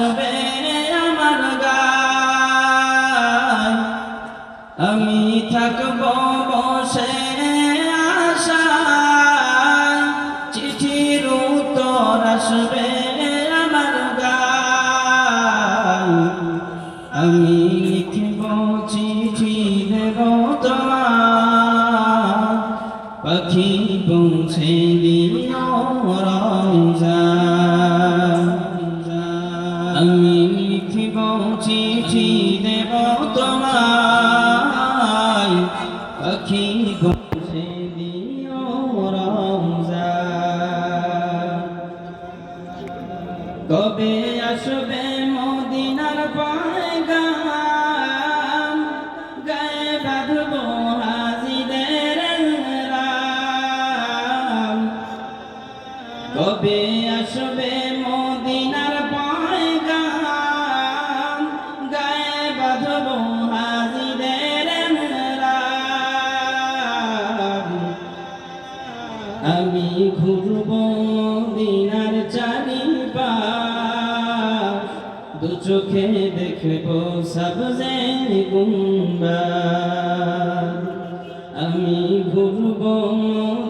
আসবে আমার আমি থাকব বসে আশা চিঠির উত্তর আসবে আমার গায় আমি লিখব চিঠি দেব তোমার পাখি আমি লিখব চিঠি দেব তোমায়। পাখি পৌঁছে দিও রমজা। কবে আসবে মদিনার পায়গাম? গায়ে বাঁধব হাজিদের কবে ঘুরব দিনার চারিপাশ। দু চোখে দেখব সবজে গুম্বা আমি ঘুরব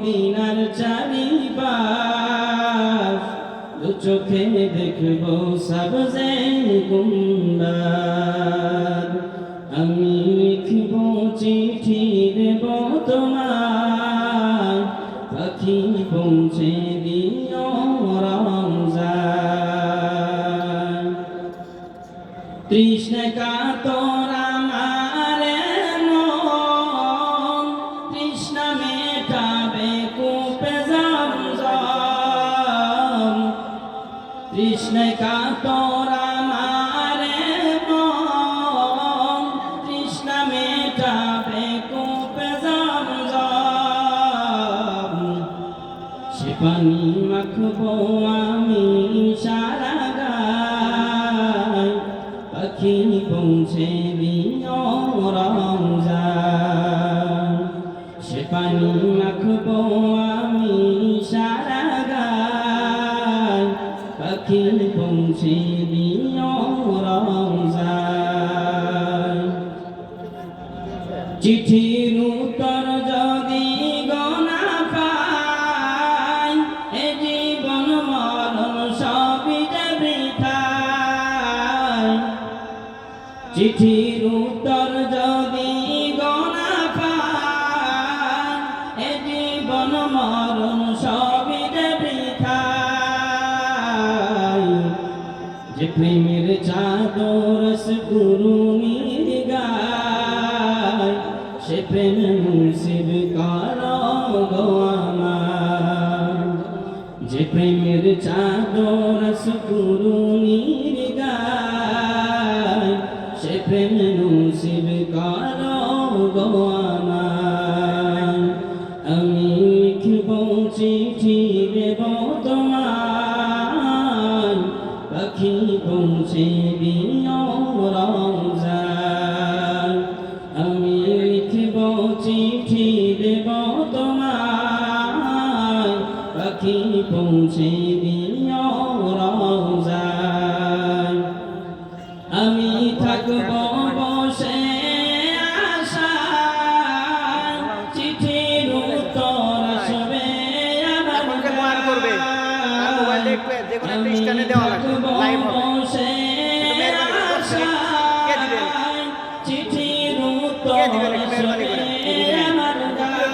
দিনার চারিপাশ। দু চোখে দেখব সবজে গুম্বা পৌঁছে দিও রমজান। তৃষ্ণ কাতরা মারে মন তৃষ্ণ মেটাবে কূপে জমজম। তৃষ্ণ কাতরা সে পানি মাখবো আমি সারা গায় পাখি পৌঁছে রমজান। সে পানি মাখবো আমি সারা গায় পাখি পৌঁছে রমজান। চিঠির উত্তর যদি গনা পাই এ জীবন মরণ সবই যে যে প্রেমের চাদর গুরুমির গায়, সে প্রেম মুসিব কর গো আমার যে প্রেমের চাদর গুরুমির গায় গো আমি লিখব চিঠি দেব পাখি পৌঁছে দিও রমজান। আমি লিখব চিঠি দেব পাখি পৌঁছে দিও একটা দেওয়া লাগবে, লাইভ হবে। কে দিবেন? কে দিবেন? একটু মেহরবানি করে। আসবে আমার গায়।